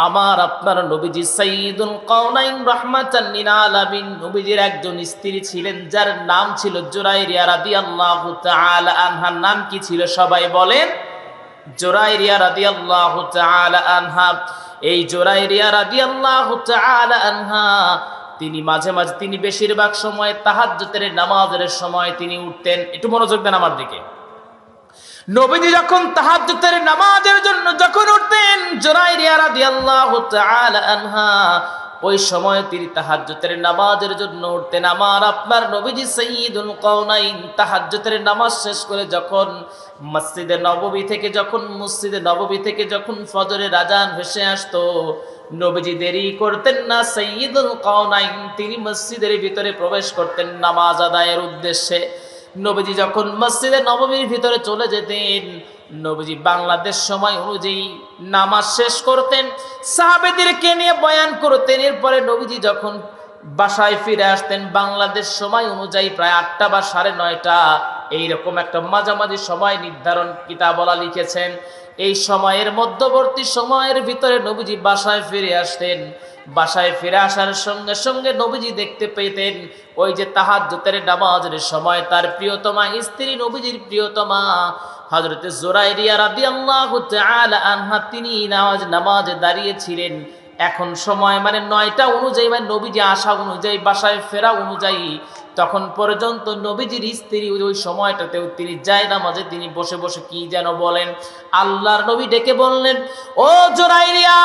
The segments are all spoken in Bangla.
আমার আপনার নবীজি সাইদুল কাউনাইন রহমাতাল লিল আলামিন। নবীজির একজন স্ত্রী ছিলেন, যার নাম ছিল জুরাইরিয়া রাদিয়াল্লাহু তাআলা আনহার নাম কি ছিল সবাই বলেন? জোরাইরিয়া রাদিয়াল্লাহু তাআলা আনহা। এই জোরাইরিয়া রাদিয়াল্লাহু তাআলা আনহা, তিনি মাঝে মাঝে, তিনি বেশিরভাগ সময় তাহাজ্জুদের নামাজের সময় তিনি উঠতেন। একটু মনোযোগ দেন আমার দিকে। নবীজি যখন তাহাজ্জুদের নামাজের জন্য যখন উঠতেন জোরাইরিয়া রাদিয়াল্লাহু তাআলা আনহা, ওই সময় তিনি তাহাজ্জুদের নামাজের জন্য উঠতেন। আমার আপনার নবীজি সাইয়্যিদুল কাউনাইন তাহাজ্জুদের নামাজ শেষ করে যখন মসজিদে নববী থেকে, যখন মসজিদে নববী থেকে যখন ফজরের আজান ভেসে আসতো, নবীজি দেরি করতেন না। সাইয়্যিদুল কাউনাইন তিনি মসজিদের ভিতরে প্রবেশ করতেন নামাজ আদায়ের উদ্দেশ্যে। নবীজি যখন মসজিদে নবমীর ভিতরে চলে যেতেন, নবীজি বাংলাদেশ সময় অনুযায়ী নামাজ শেষ করতেন, সাহাবেদেরকে নিয়ে বয়ান করতেন। এরপরে নবীজি যখন বাসায় ফিরে আসতেন, বাংলাদেশ সময় অনুযায়ী প্রায় আটটা বা সাড়ে নয়টা, এইরকম একটা মাঝামাঝি সময় নির্ধারণ কিতাবলা লিখেছেন। এই সময়ের মধ্যবর্তী সময়ের ভিতরে নবীজি বাসায় ফিরে আসতেন। বাসায় ফিরে আসার সঙ্গে সঙ্গে নবীজি দেখতে পেতেন, ওই যে তাহাজ্জুতের নামাজের সময় তার প্রিয়তমা স্ত্রী নবীজির প্রিয়তমা হযরতে জোরাইরিয়া রাদিয়াল্লাহু তাআলা আনহা, তিনি নামাজ, নামাজে দাঁড়িয়েছিলেন। এখন সময় মানে নয়টা অনুযায়ী মানে নবীজি আসা অনুযায়ী, বাসায় ফেরা অনুযায়ী তখন পর্যন্ত নবীজির স্ত্রী ওই সময়টাতেও তিনি যায় না মাঝে তিনি বসে বসে কি যেন বলেন? আল্লাহর নবী ডেকে বললেন, ও জোরাইরিয়া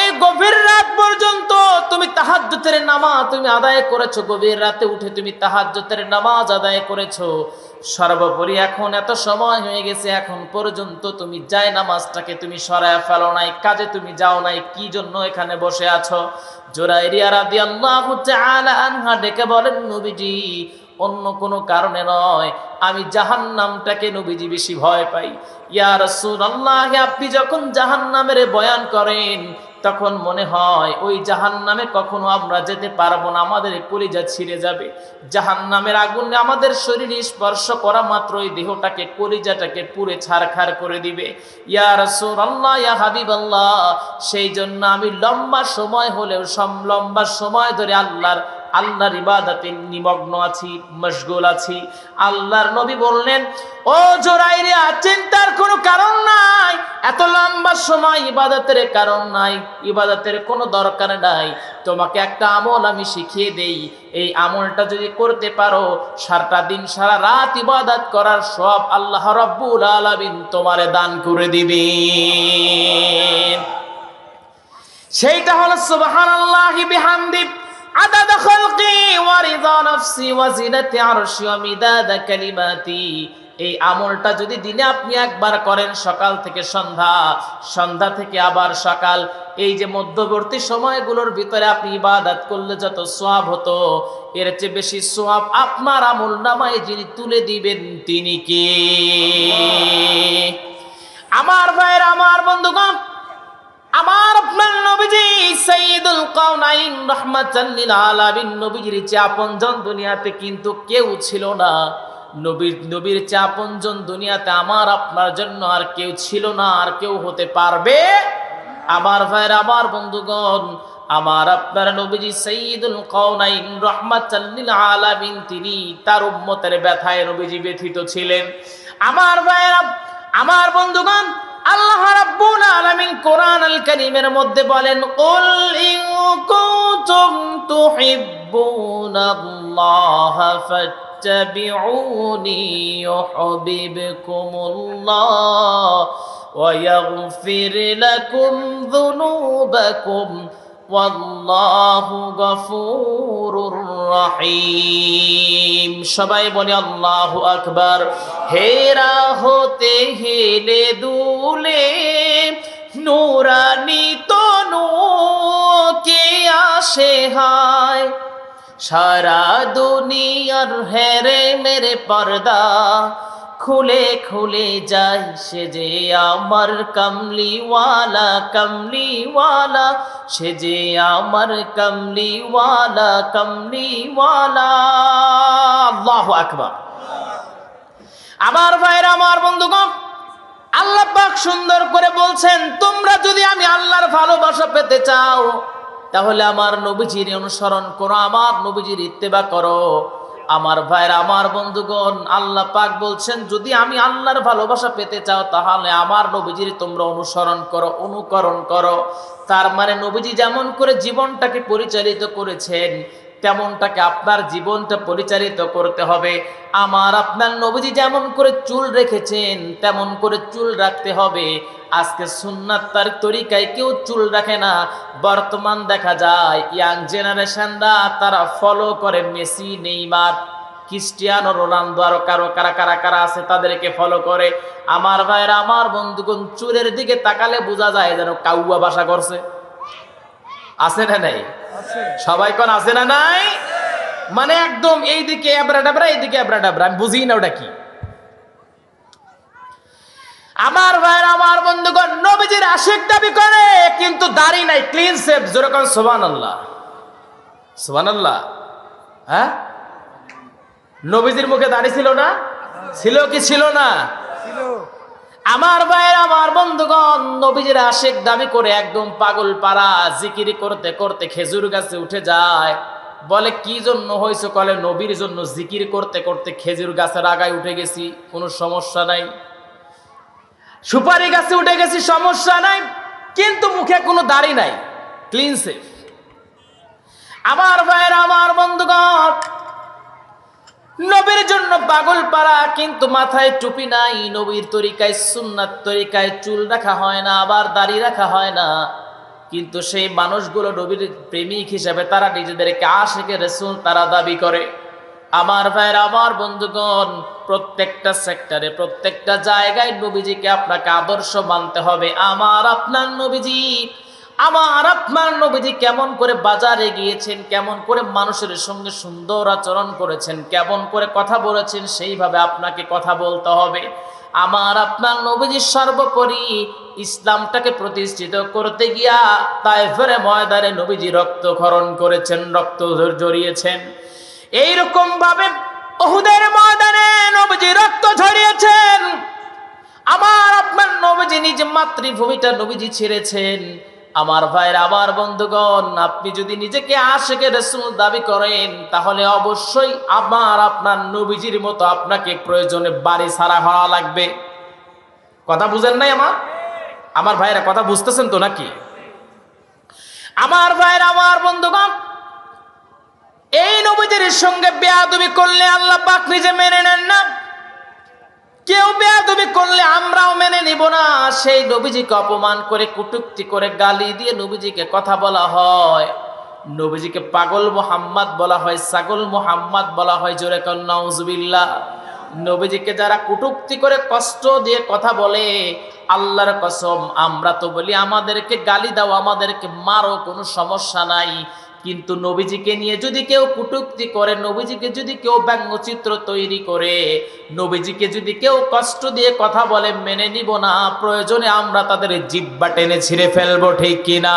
এই গভীর রাত পর্যন্ত তুমি তাহাজ্জুতের নামাজ তুমি আদায় করেছ। গভীর রাতে উঠে তুমি তাহাজ্জুতের নামাজ আদায় করেছ। সর্বোপরি এখন এত সময় হয়ে গেছে, এখন পর্যন্ত তুমি যায় নামাজটাকে তুমি সরায় ফেলো নাই, কাজে তুমি যাও নাই, কি জন্য এখানে বসে আছো? জোরাইরিয়া রাদিয়াল্লাহু তাআলা আনহা ডেকে বলেন, নবীজি, অন্য কোনো কারণে নয়, আমি জাহান্নামটাকে নবীজি বেশি ভয় পাই। ইয়া রাসূলুল্লাহ, আপনি যখন জাহান্নামের বয়ান করেন তখন মনে হয়, ওই জাহান্নামে কখনো আমরা যেতে পারব না, আমাদের কলিজা ছিঁড়ে যাবে। জাহান্নামের আগুনে আমাদের শরীরে স্পর্শ করা মাত্র ওই দেহটাকে, কলিজাটাকে পুড়ে ছারখার করে দিবে। ইয়া রাসূলুল্লাহ, ইয়া হাবিবাল্লাহ, সেই জন্য আমি লম্বা সময় হলেও সম, লম্বা সময় ধরে আল্লাহর আল্লাহর ইবাদতে নিমগ্ন আছি, মশগুল আছি। আল্লাহর নবী বললেন, ও জোরাইরে চিন্তার কোনো কারণ নাই। এত লম্বা সময় ইবাদতের কারণ নাই, ইবাদতের কোনো দরকার নাই। তোমাকে একটা আমল আমি শিখিয়ে দেই, এই আমলটা যদি করতে পারো, সারাটা দিন, সারা রাত ইবাদত করার সব আল্লাহ রব্বুল আলামিন তোমারে দান করে দিবেন। সেইটা হলো সুবহানাল্লাহি বিহামদি عدد خلقي ورضا نفسي وزنة عرشي ومداد كلماتي এই আমলটা যদি দিনে আপনি একবার করেন সকাল থেকে সন্ধ্যা সন্ধ্যা থেকে আবার সকাল এই যে মধ্যবর্তী সময়গুলোর ভিতরে আপনি ইবাদত করলে যত সোয়াব হতো এর চেয়ে বেশি সোয়াব আপনার আমল নামায় যিনি তুলে দিবেন তিনি কে আমার ভাইয়ের আমার বন্ধুগণ আমার আপনার চেয়ে আপনজন দুনিয়াতে কিন্তু কেউ ছিল না। নবীর নবীর চেয়ে আপনজন দুনিয়াতে আমার, আপনার জন্য আর কেউ ছিল না, আর কেউ হতে পারবে? আমার ভাইয়ের, আমার বন্ধুগণ, আমার আপনার নবীজি সাইয়্যিদুল কাউনাইন রাহমাতাল লিল আলামিন, তিনি তার উম্মতের ব্যথায় নবীজি ব্যথিত ছিলেন। আমার ভাইয়েরা, আমার বন্ধুগণ আল্লাহ রাব্বুল আলামিন কোরআন আল কারীমের মধ্যে বলেন, কুল ইন কুনতুম তুহিব্বুনাল্লাহ ফাত্তাবিউনি ইউহিব্বুকুমুল্লাহ ওয়া ইয়াগফির লাকুম যুনুবাকুম। সবাই বলে আল্লাহু আকবার। হেরা হতে হেলে দুলে নুরানি তনু কে আসে হায়। সারা দুনিয়ার হেরে মেরে পর্দা খুলে খুলে যাই সে যে আমার কমলিওয়ালা কমলিওয়ালা। সে যে আমার কমলিওয়ালা কমলিওয়ালা। আল্লাহ আকবার। আমার ভাইরা আমার বন্ধুগণ, আল্লাহ পাক সুন্দর করে বলছেন, তোমরা যদি আমি আল্লাহর ভালোবাসা পেতে চাও, তাহলে আমার নবীজির অনুসরণ করো, আমার নবীজির ইত্তেবা করো। আমার ভাইয়ের আমার বন্ধুগণ, আল্লাহ পাক বলছেন, যদি আমি আল্লাহর ভালোবাসা পেতে চাও, তাহলে আমার নবীজির তোমরা অনুসরণ করো, অনুকরণ করো। তার মানে নবীজি যেমন করে জীবনটাকে পরিচালিত করেছেন তেমনটাকে আপনার জীবনটা পরিচালিত করতে হবে। আমার আপনার নবীজি যেমন করে চুল রেখেছেন, তেমন করে চুল রাখতে হবে। আজকে সুন্নাত তার তরিকায় কেউ চুল রাখে না। বর্তমান দেখা যায় ইয়াং জেনারেশনরা তারা ফলো করে মেসি, নেইমার, ক্রিস্টিয়ানো রোনালদো আরও কারও, কারা কারা কারা আছে তাদেরকে ফলো করে। আমার ভাইয়ের, আমার বন্ধুগণ, চুলের দিকে তাকালে বোঝা যায় যেন কাউয়া বাসা করছে। আছে না নাই? সবাই কোন আছে না নাই? মানে একদম এইদিকে এবড়া ডাবরা, এইদিকে এবড়া ডাবরা। আমি বুঝি না ওটা কি। আমার ভাইয়ের, আমার বন্ধুগণ, নবীজির আশিক দাবি করে, কিন্তু দাড়ি নাই ক্লিন সেভ যেরকম সোবান আল্লাহ সোবান আল্লাহ হ্যাঁ? নবীজির মুখে দাড়ি ছিল না? ছিল কি ছিল না? আমার ভাইয়ের, আমার বন্ধুগণ, নবীজির আশেক দাবি করে একদম পাগল পাড়া জিকিরি করতে করতে খেজুর গাছে উঠে যায়। বলে, কি জন্য হয়েছে? কলে, নবীর জন্য জিকির করতে করতে খেজুর গাছের আগায় উঠে গেছি, কোনো সমস্যা নাই। সুপারি গাছে উঠে গেছি, সমস্যা নাই, কিন্তু মুখে কোনো দাড়ি নাই ক্লিন সেফ আমার ভাইয়ের, আমার বন্ধুগণ নবীর জন্য পাগল পাড়া, কিন্তু মাথায় টুপি নাই। নবীর তরিকায়, সুন্নাত তরিকায় চুল রাখা হয় না, আবার দাড়ি রাখা হয় না। কিন্তু সেই মানুষগুলো নবীর প্রেমিক হিসেবে, তারা নিজেদেরকে আশেকে রসুল তারা দাবি করে। আমার ভাইয়ের, আমার বন্ধুগণ, প্রত্যেকটা সেক্টরে, প্রত্যেকটা জায়গায় নবীজিকে আপনাকে আদর্শ মানতে হবে। আমার আপনার নবীজি আমার আপনার নবীজি কেমন করে বাজারে গিয়েছেন, কেমন করে মানুষের সঙ্গে সুন্দর আচরণ করেছেন, কেমন করে কথা বলেছেন, সেইভাবে আপনাকে কথা বলতে হবে। আমার আপনার নবীজি সর্বোপরি ইসলামটাকে প্রতিষ্ঠিত করতে গিয়া তাই ফেরে ময়দানে নবীজি রক্তক্ষরণ করেছেন, রক্ত জড়িয়েছেন এইরকম ভাবে ওহুদের ময়দানে নবীজি রক্ত ঝরিয়েছেন। আমার আপনার নবীজি নিজ মাতৃভূমিটা নবীজি ছেড়েছেন। আমার ভাইয়ের, আমার বন্ধুগণ, আপনি যদি নিজেকে আশেকে রসুল দাবি করেন, তাহলে অবশ্যই আমার, আপনার নবীজির মতো আপনাকে প্রয়োজনে বাড়ি ছাড়া হওয়া লাগবে। কথা বুঝেন নাই আমার? আমার ভাইয়েরা, কথা বুঝতেছেন তো নাকি? আমার ভাইয়ের, আমার বন্ধুগণ, এই নবীজির সঙ্গে বেয়াদবি করলে আল্লাহ পাক নিজে মেনে নেন না। কেউ বেয়াদবি করলে আমরাও মেনে নিব না। সেই নবীজিকে অপমান করে, কুটুক্তি করে, গালি দিয়ে নবীজিকে কথা বলা হয়। নবীজিকে পাগল মোহাম্মদ বলা হয়, ছাগল মোহাম্মদ বলা হয়, জোরে কন্নাউজবিল্লা নবীজিকে যারা কুটুক্তি করে, কষ্ট দিয়ে কথা বলে, আল্লাহর কসম, আমরা তো বলি আমাদেরকে গালি দাও, আমাদেরকে মারো, কোনো সমস্যা নাই। কিন্তু নবীজিকে নিয়ে যদি কেউ কুটুক্তি করে, নবীজিকে যদি কেউ ব্যঙ্গচিত্র তৈরি করে, নবীজিকে যদি কেউ কষ্ট দিয়ে কথা বলে, মেনে নিব না, প্রয়োজনে আমরা তাদের জিব্বা টেনে ছিঁড়ে ফেলব, ঠিক কিনা?